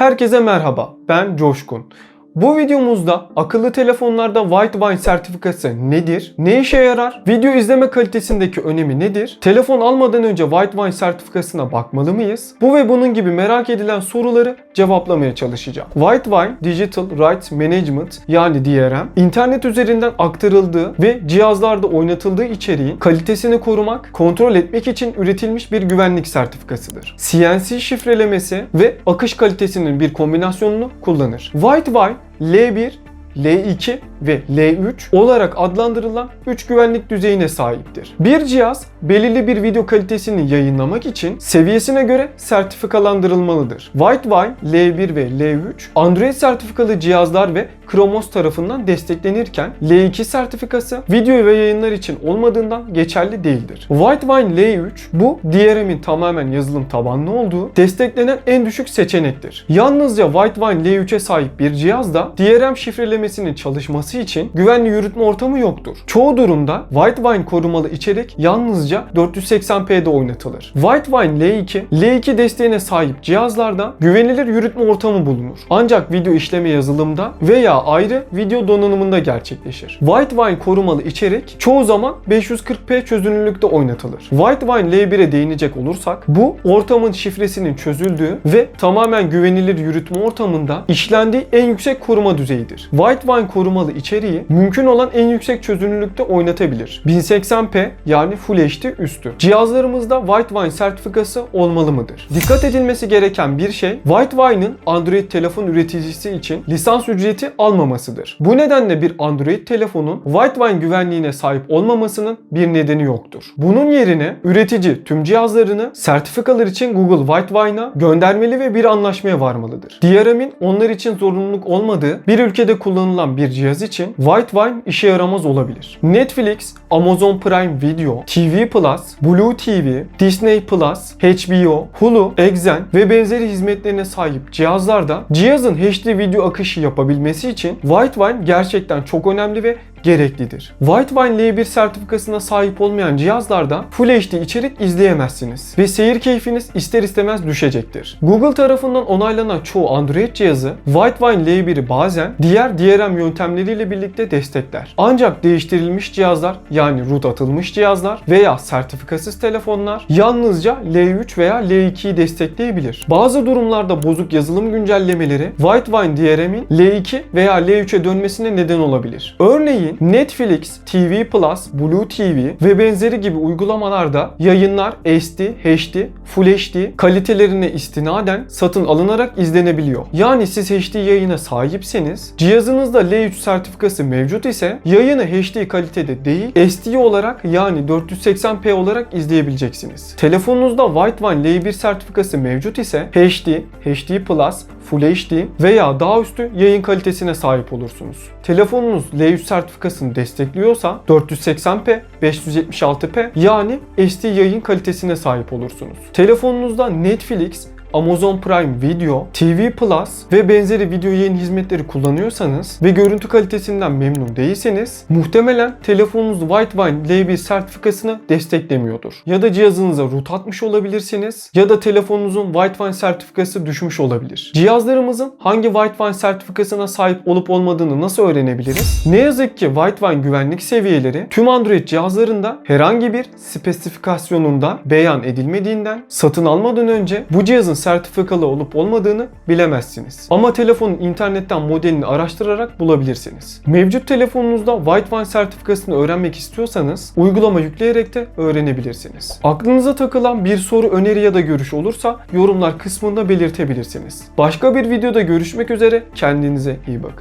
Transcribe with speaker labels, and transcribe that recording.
Speaker 1: Herkese merhaba, ben Coşkun. Bu videomuzda akıllı telefonlarda White sertifikası nedir? Ne işe yarar? Video izleme kalitesindeki önemi nedir? Telefon almadan önce White sertifikasına bakmalı mıyız? Bu ve bunun gibi merak edilen soruları cevaplamaya çalışacağım. White Digital Rights Management yani DRM, internet üzerinden aktarıldığı ve cihazlarda oynatıldığı içeriğin kalitesini korumak, kontrol etmek için üretilmiş bir güvenlik sertifikasıdır. CNC şifrelemesi ve akış kalitesinin bir kombinasyonunu kullanır. White L1, L2 ve L3 olarak adlandırılan 3 güvenlik düzeyine sahiptir. Bir cihaz belirli bir video kalitesini yayınlamak için seviyesine göre sertifikalandırılmalıdır. Whitewine L1 ve L3 Android sertifikalı cihazlar ve Chromos tarafından desteklenirken L2 sertifikası video ve yayınlar için olmadığından geçerli değildir. Whitewine L3 bu DRM'in tamamen yazılım tabanlı olduğu desteklenen en düşük seçenektir. Yalnızca Whitewine L3'e sahip bir cihazda DRM şifrelemesinin çalışması için güvenli yürütme ortamı yoktur. Çoğu durumda Whitewine korumalı içerik yalnızca 480p'de oynatılır. Whitewine L2, L2 desteğine sahip cihazlarda güvenilir yürütme ortamı bulunur. Ancak video işleme yazılımda veya ayrı video donanımında gerçekleşir. Whitewine korumalı içerik çoğu zaman 540p çözünürlükte oynatılır. Whitewine L1'e değinecek olursak bu ortamın şifresinin çözüldüğü ve tamamen güvenilir yürütme ortamında işlendiği en yüksek koruma düzeyidir. Whitewine korumalı içeriği mümkün olan en yüksek çözünürlükte oynatabilir. 1080p yani Full HD üstü. Cihazlarımızda Whitewine sertifikası olmalı mıdır? Dikkat edilmesi gereken bir şey Whitewine'ın Android telefon üreticisi için lisans ücreti almamasıdır. Bu nedenle bir Android telefonun Whitewine güvenliğine sahip olmamasının bir nedeni yoktur. Bunun yerine üretici tüm cihazlarını sertifikalar için Google Whitewine'a göndermeli ve bir anlaşmaya varmalıdır. DRM'in onlar için zorunluluk olmadığı bir ülkede kullanılan bir cihaz için Whitewine işe yaramaz olabilir. Netflix, Amazon Prime Video, TV Plus, Blue TV, Disney Plus, HBO, Hulu, Exen ve benzeri hizmetlerine sahip cihazlarda cihazın HD video akışı yapabilmesi için Whitewine gerçekten çok önemli ve gereklidir. Whitewine L1 sertifikasına sahip olmayan cihazlarda Full HD içerik izleyemezsiniz ve seyir keyfiniz ister istemez düşecektir. Google tarafından onaylanan çoğu Android cihazı Whitewine L1'i bazen diğer DRM yöntemleriyle birlikte destekler. Ancak değiştirilmiş cihazlar yani root atılmış cihazlar veya sertifikasız telefonlar yalnızca L3 veya L2'yi destekleyebilir. Bazı durumlarda bozuk yazılım güncellemeleri Whitewine DRM'in L2 veya L3'e dönmesine neden olabilir. Örneğin Netflix, TV Plus, Blue TV ve benzeri gibi uygulamalarda yayınlar SD, HD, Full HD kalitelerine istinaden satın alınarak izlenebiliyor. Yani siz HD yayına sahipseniz cihazınızda L3 sertifikası mevcut ise yayını HD kalitede değil SD olarak yani 480p olarak izleyebileceksiniz. Telefonunuzda Whitewine L1 sertifikası mevcut ise HD, HD Plus, Full HD veya daha üstü yayın kalitesine sahip olursunuz. Telefonunuz L3 sertifikasını destekliyorsa 480p, 576p yani SD yayın kalitesine sahip olursunuz. Telefonunuzda Netflix, Amazon Prime Video, TV Plus ve benzeri video yayın hizmetleri kullanıyorsanız ve görüntü kalitesinden memnun değilseniz muhtemelen telefonunuz Whitewine L1 sertifikasını desteklemiyordur. Ya da cihazınıza root atmış olabilirsiniz ya da telefonunuzun Whitewine sertifikası düşmüş olabilir. Cihazlarımızın hangi Whitewine sertifikasına sahip olup olmadığını nasıl öğrenebiliriz? Ne yazık ki Whitewine güvenlik seviyeleri tüm Android cihazlarında herhangi bir spesifikasyonunda beyan edilmediğinden satın almadan önce bu cihazın sertifikalı olup olmadığını bilemezsiniz. Ama telefonun internetten modelini araştırarak bulabilirsiniz. Mevcut telefonunuzda Whitewine sertifikasını öğrenmek istiyorsanız uygulama yükleyerek de öğrenebilirsiniz. Aklınıza takılan bir soru, öneri ya da görüş olursa yorumlar kısmında belirtebilirsiniz. Başka bir videoda görüşmek üzere kendinize iyi bakın.